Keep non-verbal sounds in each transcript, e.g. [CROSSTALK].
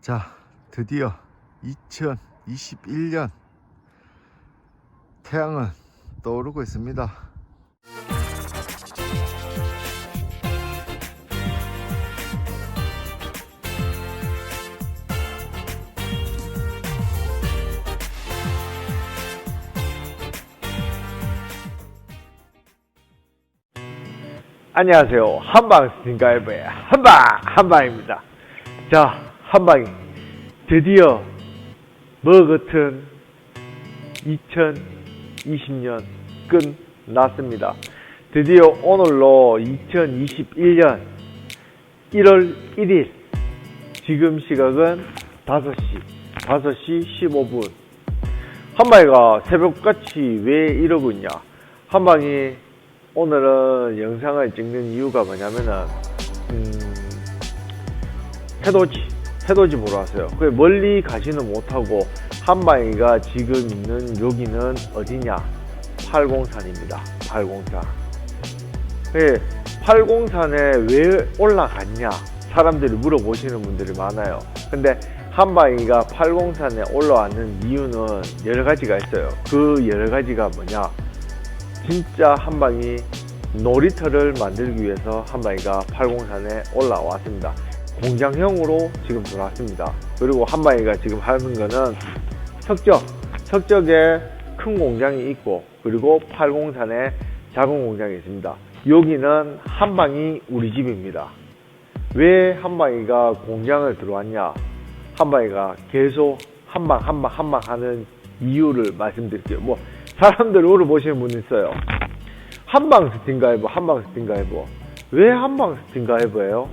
자, 드디어 2021년 태양은 떠오르고 있습니다. 안녕하세요. 한방 스팅가이브의 한방 한방입니다. 자, 한방이 드디어 뭐 같은 2020년 끝났습니다. 드디어 오늘로 2021년 1월 1일 지금 시각은 5시 5시 15분. 한방이가 새벽같이 왜 이러고 있냐? 한방이 오늘은 영상을 찍는 이유가 뭐냐면은 음, 해돋이 해돋이 보러 왔어요. 그 멀리 가지는 못하고 한방이가 지금 있는 여기는 어디냐? 팔공산입니다. 팔공산. 예, 팔공산에 왜 올라갔냐? 사람들이 물어보시는 분들이 많아요. 근데 한방이가 팔공산에 올라왔는 이유는 여러 가지가 있어요. 그 여러 가지가 뭐냐? 진짜 한방이 놀이터를 만들기 위해서 한방이가 팔공산에 올라왔습니다. 공장형으로 지금 들어왔습니다. 그리고 한방이가 지금 하는 거는 석적, 석적에 큰 공장이 있고 그리고 팔공산에 작은 공장이 있습니다. 여기는 한방이 우리 집입니다. 왜 한방이가 공장을 들어왔냐? 한방이가 계속 한방 한방 한방 하는 이유를 말씀드릴게요. 뭐 사람들 물어보시는 분 있어요. 한방 스팅가이브, 한방 스팅가이브. 왜 한방 스팅가이브예요?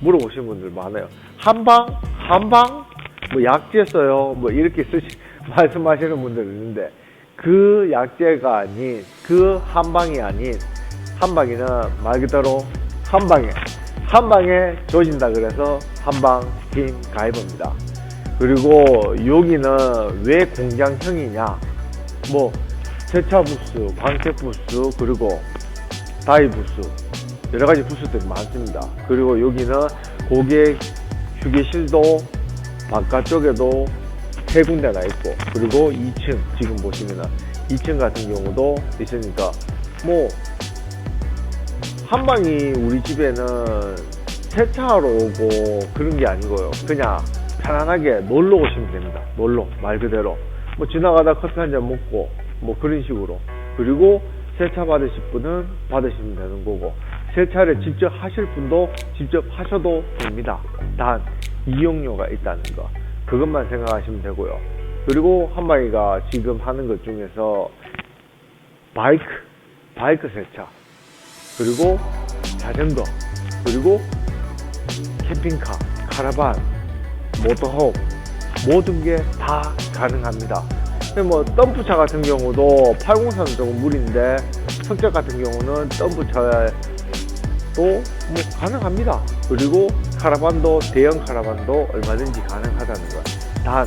물어보시는 분들 많아요. 한방, 한방, 뭐 약재 써요. 뭐 이렇게 쓰시 [LAUGHS] 말씀하시는 분들 있는데 그 약재가 아닌 그 한방이 아닌 한방이는 말 그대로 한방에 한방에 조진다 그래서 한방 스팅 가이브입니다. 그리고 여기는 왜 공장형이냐? 뭐 세차 부스, 광택 부스, 그리고 다이 부스 여러 가지 부스들이 많습니다. 그리고 여기는 고객 휴게실도 바깥쪽에도 세 군데가 있고 그리고 2층 지금 보시면은 2층 같은 경우도 있으니까 뭐 한 방이 우리 집에는 세차하러 오고 그런 게 아니고요. 그냥 편안하게 놀러 오시면 됩니다. 놀러 말 그대로 뭐 지나가다 커피 한 잔 먹고 뭐 그런 식으로 그리고 세차 받으실 분은 받으시면 되는 거고 세차를 직접 하실 분도 직접 하셔도 됩니다. 단 이용료가 있다는 거 그것만 생각하시면 되고요. 그리고 한마이가 지금 하는 것 중에서 바이크 바이크 세차 그리고 자전거 그리고 캠핑카 카라반 모터홈 모든 게 다 가능합니다. 근데 뭐 덤프차 같은 경우도 803은 조금 무리인데 석적 같은 경우는 덤프차 도뭐 가능합니다. 그리고 카라반도 대형 카라반도 얼마든지 가능하다는 거야. 단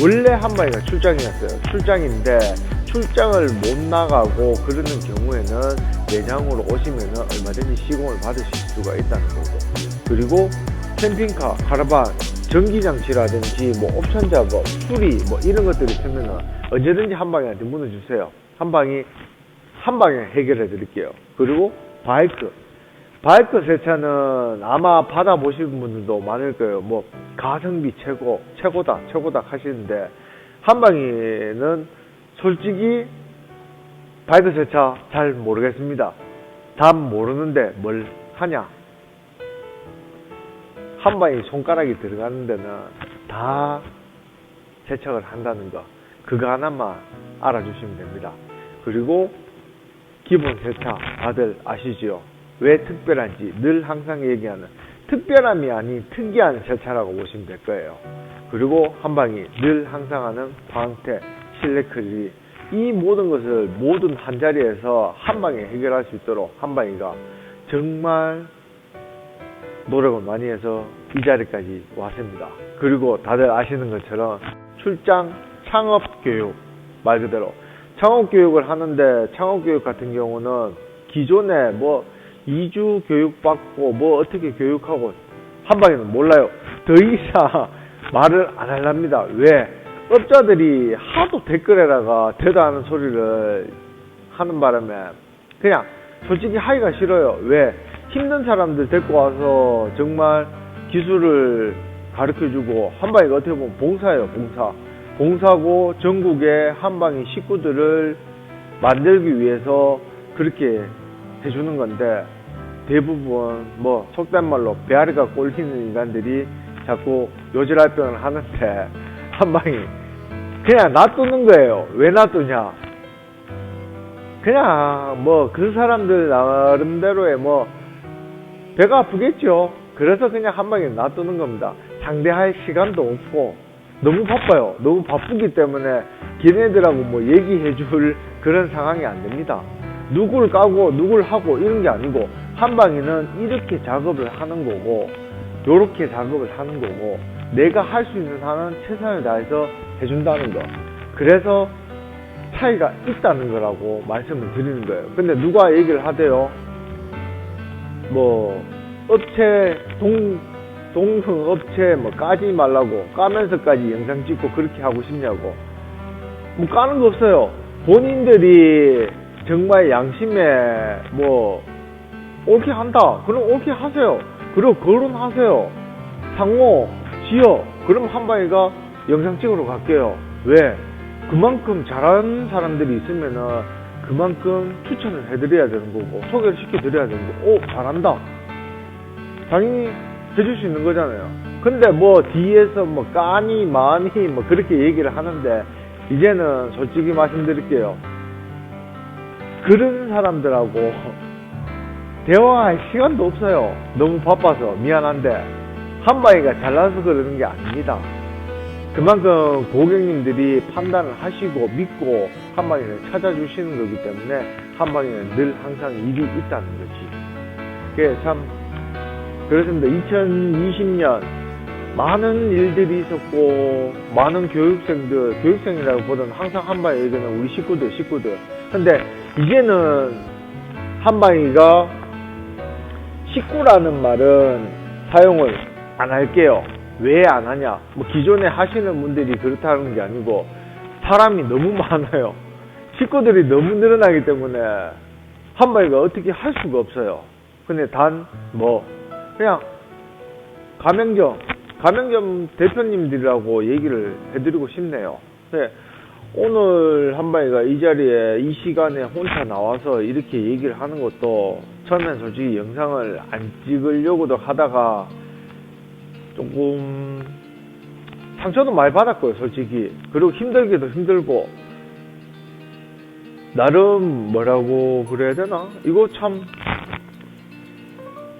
원래 한 마리가 출장이었어요. 출장인데 출장을 못 나가고 그러는 경우에는 매장으로 오시면은 얼마든지 시공을 받으실 수가 있다는 거고. 그리고 캠핑카, 카라반, 전기장치라든지 뭐 옵션 작업, 수리 뭐 이런 것들이 있으면은 언제든지 한방이한테 문을 주세요. 한방이 한방에 해결해 드릴게요. 그리고 바이크. 바이크 세차는 아마 받아보신 분들도 많을 거예요. 뭐 가성비 최고, 최고다, 최고다 하시는데 한방이는 솔직히 바이크 세차 잘 모르겠습니다. 답 모르는데 뭘 하냐? 한 방에 손가락이 들어가는 데는 다 세척을 한다는 거. 그거 하나만 알아주시면 됩니다. 그리고 기본 세차 다들 아시지요? 왜 특별한지 늘 항상 얘기하는 특별함이 아닌 특이한 세차라고 보시면 될 거예요. 그리고 한방이 늘 항상 하는 광택, 실내 클리 이 모든 것을 모든 한 자리에서 한방에 해결할 수 있도록 한방이가 정말 노력을 많이 해서 이 자리까지 왔습니다. 그리고 다들 아시는 것처럼 출장 창업 교육 말 그대로 창업 교육을 하는데 창업 교육 같은 경우는 기존에 뭐 2주 교육 받고 뭐 어떻게 교육하고 한 방에는 몰라요. 더 이상 [LAUGHS] 말을 안 할랍니다. 왜? 업자들이 하도 댓글에다가 대단한 소리를 하는 바람에 그냥 솔직히 하기가 싫어요. 왜? 힘든 사람들 데리고 와서 정말 기술을 가르쳐주고 한방이가 어떻게 보면 봉사예요, 봉사. 봉사고 전국의 한방이 식구들을 만들기 위해서 그렇게 해주는 건데 대부분 뭐 속된 말로 배아리가 꼴리는 인간들이 자꾸 요지랄병을 하는데 [LAUGHS] 한방이 그냥 놔두는 거예요. 왜 놔두냐? 그냥 뭐 그 사람들 나름대로의 뭐 배가 아프겠죠. 그래서 그냥 한방에 놔두는 겁니다. 상대할 시간도 없고 너무 바빠요. 너무 바쁘기 때문에 걔네들하고 뭐 얘기해 줄 그런 상황이 안 됩니다. 누굴 까고 누굴 하고 이런 게 아니고 한방에는 이렇게 작업을 하는 거고 요렇게 작업을 하는 거고 내가 할 수 있는 한은 최선을 다해서 해준다는 거. 그래서 차이가 있다는 거라고 말씀을 드리는 거예요. 근데 누가 얘기를 하대요? 뭐 업체 동 동흥 업체 뭐 까지 말라고 까면서까지 영상 찍고 그렇게 하고 싶냐고 뭐 까는 거 없어요. 본인들이 정말 양심에 뭐 옳게 한다. 그럼 옳게 하세요. 그리고 결혼하세요. 상호 지어. 그럼 한방이가 영상 찍으러 갈게요. 왜? 그만큼 잘하는 사람들이 있으면은 그만큼 추천을 해드려야 되는 거고 소개를 시켜드려야 되는 거고 오 잘한다. 당연히 해줄 수 있는 거잖아요. 근데 뭐 뒤에서 뭐 까니 마니 뭐 그렇게 얘기를 하는데 이제는 솔직히 말씀드릴게요. 그런 사람들하고 대화할 시간도 없어요. 너무 바빠서 미안한데 한바이가 잘나서 그러는 게 아닙니다. 그만큼 고객님들이 판단을 하시고 믿고 한방이를 찾아주시는 거기 때문에 한방이는 늘 항상 일이 있다는 거지. 그게 참 그렇습니다. 2020년 많은 일들이 있었고 많은 교육생들 교육생이라고 보다는 항상 한방에게는 우리 식구들 식구들. 근데 이제는 한방이가 식구라는 말은 사용을 안 할게요. 왜 안 하냐? 뭐 기존에 하시는 분들이 그렇다는 게 아니고 사람이 너무 많아요. 식구들이 너무 늘어나기 때문에 한마디가 어떻게 할 수가 없어요. 근데 단 뭐 그냥 가맹점 가맹점 대표님들이라고 얘기를 해드리고 싶네요. 네, 오늘 한바이가 이 자리에 이 시간에 혼자 나와서 이렇게 얘기를 하는 것도 처음엔 솔직히 영상을 안 찍으려고도 하다가 조금 상처도 많이 받았고요, 솔직히. 그리고 힘들기도 힘들고 나름 뭐라고 그래야 되나? 이거 참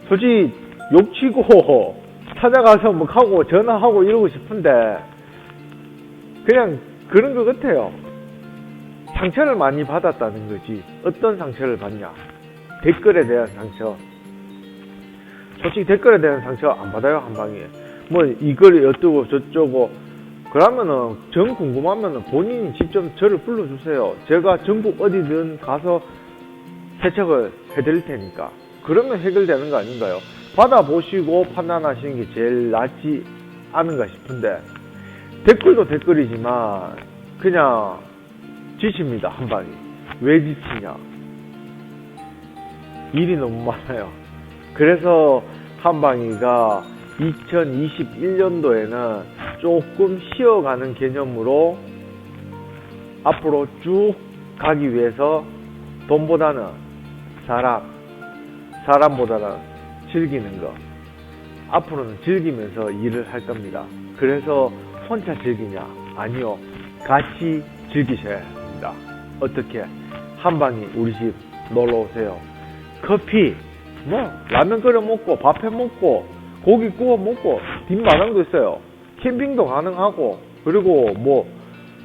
솔직히 욕치고 [LAUGHS] 찾아가서 뭐 하고 전화하고 이러고 싶은데 그냥 그런 것 같아요. 상처를 많이 받았다는 거지. 어떤 상처를 받냐? 댓글에 대한 상처. 솔직히 댓글에 대한 상처 안 받아요, 한 방에. 뭐, 이걸 어쩌고 저쩌고. 그러면은, 정 궁금하면은 본인이 직접 저를 불러주세요. 제가 전국 어디든 가서 세척을 해드릴 테니까. 그러면 해결되는 거 아닌가요? 받아보시고 판단하시는 게 제일 낫지 않은가 싶은데, 댓글도 댓글이지만, 그냥, 지칩니다, 한 방이. 왜 지치냐? 일이 너무 많아요. 그래서 한방이가 2021년도에는 조금 쉬어가는 개념으로 앞으로 쭉 가기 위해서 돈보다는 사람, 사람보다는 즐기는 거. 앞으로는 즐기면서 일을 할 겁니다. 그래서 혼자 즐기냐? 아니요. 같이 즐기셔야 합니다. 어떻게? 한방이 우리 집 놀러 오세요. 커피, 뭐 라면 끓여 먹고 밥해 먹고 고기 구워 먹고 뒷마당도 있어요. 캠핑도 가능하고 그리고 뭐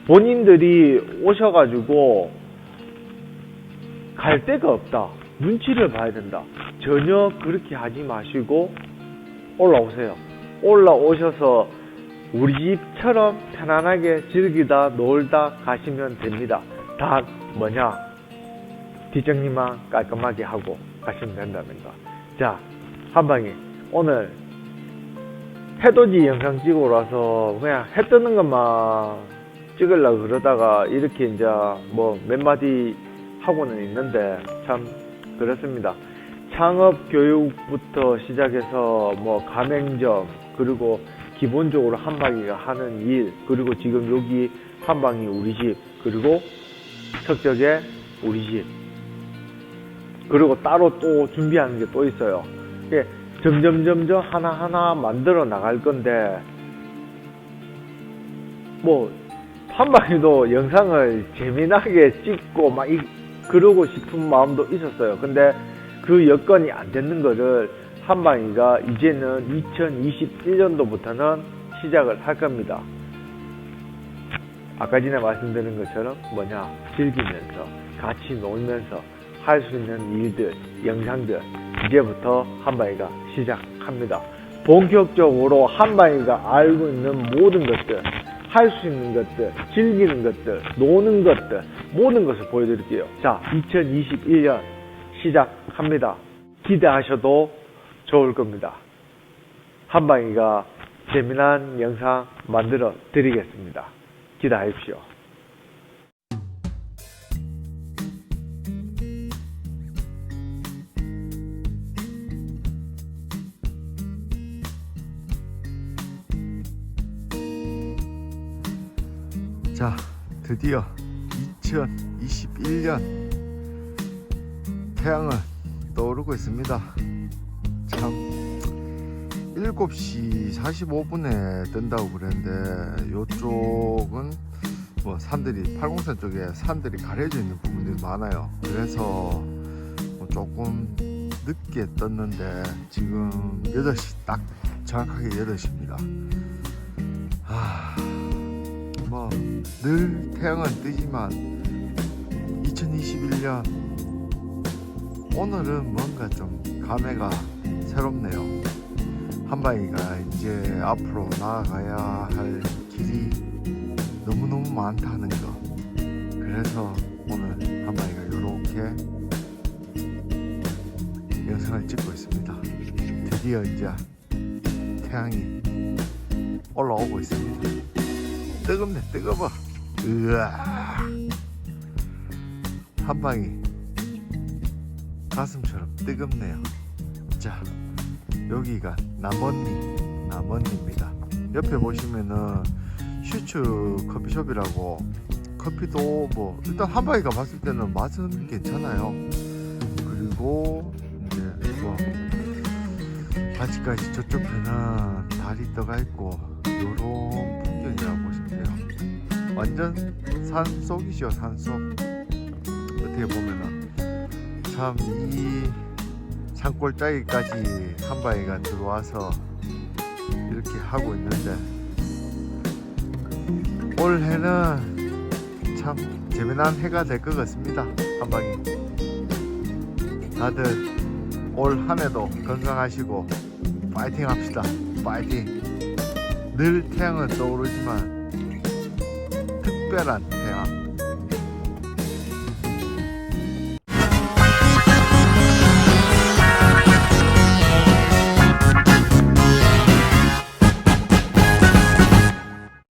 본인들이 오셔가지고 갈 데가 없다. 눈치를 봐야 된다. 전혀 그렇게 하지 마시고 올라오세요. 올라오셔서 우리 집처럼 편안하게 즐기다 놀다 가시면 됩니다. 단 뭐냐? 뒷정리만 깔끔하게 하고 가시면 거. 자, 한방이 오늘 해돋이 영상 찍으러 와서 그냥 해 뜨는 것만 찍으려고 그러다가 이렇게 이제 뭐 몇 마디 하고는 있는데 참 그렇습니다. 창업 교육부터 시작해서 뭐 가맹점 그리고 기본적으로 한방이가 하는 일 그리고 지금 여기 한방이 우리 집 그리고 석적에 우리 집 그리고 따로 또 준비하는 게 또 있어요. 이게 점점 점점 하나 하나 만들어 나갈 건데 뭐 한방이도 영상을 재미나게 찍고 막 이, 그러고 싶은 마음도 있었어요. 근데 그 여건이 안 되는 거를 한방이가 이제는 2021년도부터는 시작을 할 겁니다. 아까 전에 말씀드린 것처럼 뭐냐 즐기면서 같이 놀면서 할 수 있는 일들 영상들 이제부터 한방이가 시작합니다. 본격적으로 한방이가 알고 있는 모든 것들 할 수 있는 것들 즐기는 것들 노는 것들 모든 것을 보여드릴게요. 자 2021년 시작합니다. 기대하셔도 좋을 겁니다. 한방이가 재미난 영상 만들어 드리겠습니다. 기대하십시오. 드디어 2021년 태양은 떠오르고 있습니다. 참 7시 45분에 뜬다고 그랬는데 요쪽은 뭐 산들이 팔공산 쪽에 산들이 가려져 있는 부분들이 많아요. 그래서 뭐 조금 늦게 떴는데 지금 8시 딱 정확하게 8시입니다. 아, 뭐 늘 태양은 뜨지만 2021년 오늘은 뭔가 좀 감회가 새롭네요. 한바이가 이제 앞으로 나아가야 할 길이 너무너무 많다는 거. 그래서 오늘 한바이가 이렇게 영상을 찍고 있습니다. 드디어 이제 태양이 올라오고 있습니다. 뜨겁네 뜨거워. 으아. 한 방이 가슴처럼 뜨겁네요. 자 여기가 남원리 남원리입니다. 옆에 보시면은 슈츠 커피숍이라고 커피도 뭐 일단 한 방이가 봤을 때는 맛은 괜찮아요. 그리고 이제 뭐 아직까지 저쪽 편은 달이 떠가 있고 요런 풍경이라고 돼요. 완전 산속이죠 산속. 어떻게 보면은 참 이 산골짜기까지 한바위가 들어와서 이렇게 하고 있는데 올해는 참 재미난 해가 될 것 같습니다 한방이. 다들 올 한해도 건강하시고 파이팅 합시다. 파이팅. 늘 태양은 떠오르지만 특별한 태양